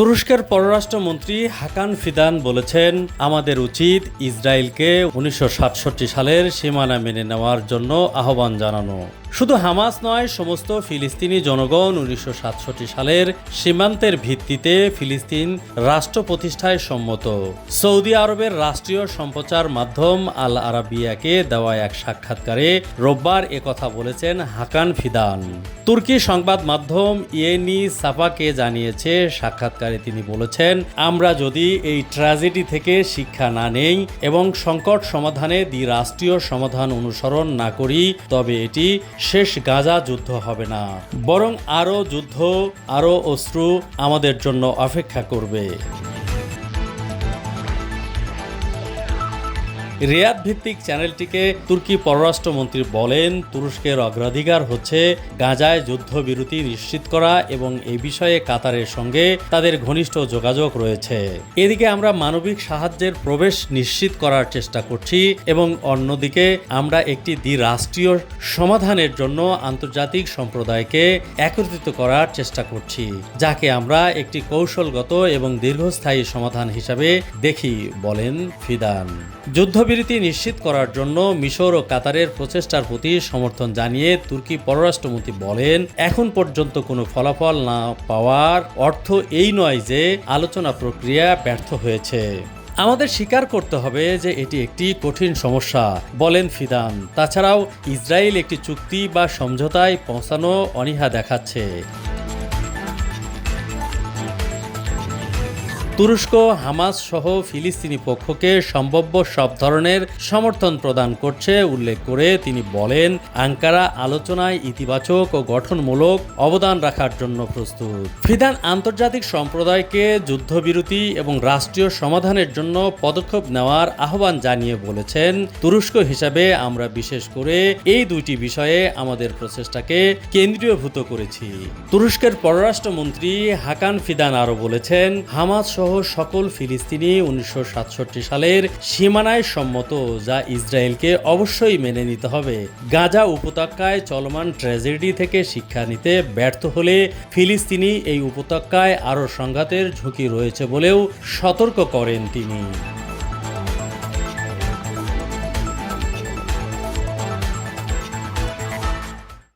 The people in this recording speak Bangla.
তুরস্কের পররাষ্ট্রমন্ত্রী হাকান ফিদান বলেছেন, আমাদের উচিত ইসরায়েলকে উনিশশো সাতষট্টি সালের সীমানা মেনে নেওয়ার জন্য আহ্বান জানানো। শুধু হামাস নয়, সমস্ত ফিলিস্তিনি জনগণ উনিশশো সাতষট্টি সালের সীমান্তের ভিত্তিতে ফিলিস্তিন রাষ্ট্র প্রতিষ্ঠায় সম্মত। সৌদি আরবের রাষ্ট্রীয় সম্প্রচার মাধ্যম আল আরাবিয়াকে দেওয়া এক সাক্ষাৎকারে রোববার একথা বলেছেন হাকান ফিদান। তুর্কি সংবাদ মাধ্যম ইয়েনি সাফাকে জানিয়েছে, সাক্ষাৎকারে তিনি বলেছেন, আমরা যদি এই ট্র্যাজেডি থেকে শিক্ষা না নেই এবং সংকট সমাধানে দ্বিরাষ্ট্রীয় সমাধান অনুসরণ না করি, তবে এটি শেষ গাজা যুদ্ধ হবে না। বরং আরও যুদ্ধ, আরও অশ্রু আমাদের জন্য অপেক্ষা করবে। রিয়াদ ভিত্তিক চ্যানেলটিকে তুর্কি পররাষ্ট্রমন্ত্রী বলেন, তুরস্কের অগ্রাধিকার হচ্ছে গাজায় যুদ্ধবিরতি নিশ্চিত করা এবং এই বিষয়ে কাতারের সঙ্গে তাদের ঘনিষ্ঠ যোগাযোগ রয়েছে। এদিকে আমরা মানবিক সাহায্যের প্রবেশ নিশ্চিত করার চেষ্টা করছি এবং অন্যদিকে আমরা একটি দ্বিরাষ্ট্রীয় সমাধানের জন্য আন্তর্জাতিক সম্প্রদায়কে একত্রিত করার চেষ্টা করছি, যাকে আমরা একটি কৌশলগত এবং দীর্ঘস্থায়ী সমাধান হিসাবে দেখি, বলেন ফিদান। যুদ্ধবিরতি নিশ্চিত করার জন্য মিশর ও কাতারের প্রচেষ্টার প্রতি সমর্থন জানিয়ে তুর্কি পররাষ্ট্রমন্ত্রী বলেন, এখন পর্যন্ত কোনো ফলাফল না পাওয়ার অর্থ এই নয় যে আলোচনা প্রক্রিয়া ব্যর্থ হয়েছে। আমাদের স্বীকার করতে হবে যে এটি একটি কঠিন সমস্যা, বলেন ফিদান। তাছাড়াও ইসরায়েল একটি চুক্তি বা সমঝোতায় পৌঁছানো অনীহা দেখাচ্ছে। তুরস্ক, হামাস সহ ফিলিস্তিনি পক্ষকে সম্ভাব্য সব ধরনের সমর্থন প্রদান করছে, উল্লেখ করে তিনি বলেন, আঙ্কারা আলোচনায় ইতিবাচক ও গঠনমূলক অবদান রাখার জন্য প্রস্তুত। ফিদান আন্তর্জাতিক সম্প্রদায়কে যুদ্ধবিরতি এবং রাষ্ট্রীয় সমাধানের জন্য পদক্ষেপ নেওয়ার আহ্বান জানিয়ে বলেছেন। তুরস্ক হিসাবে আমরা বিশেষ করে এই দুইটি বিষয়ে আমাদের প্রচেষ্টাকে কেন্দ্রীয়ভূত করেছি। তুরস্কের পররাষ্ট্রমন্ত্রী হাকান ফিদান আরও বলেছেন, হামাস সহ সকল ফিলিস্তিনি উনিশশো সাতষট্টি সালের সীমানায় সম্মত, যা ইসরায়েলকে অবশ্যই মেনে নিতে হবে। গাজা উপত্যকায় চলমান ট্র্যাজেডি থেকে শিক্ষা নিতে ব্যর্থ হলে ফিলিস্তিনি এই উপত্যকায় আরও সংঘাতের ঝুঁকি রয়েছে বলেও সতর্ক করেন তিনি।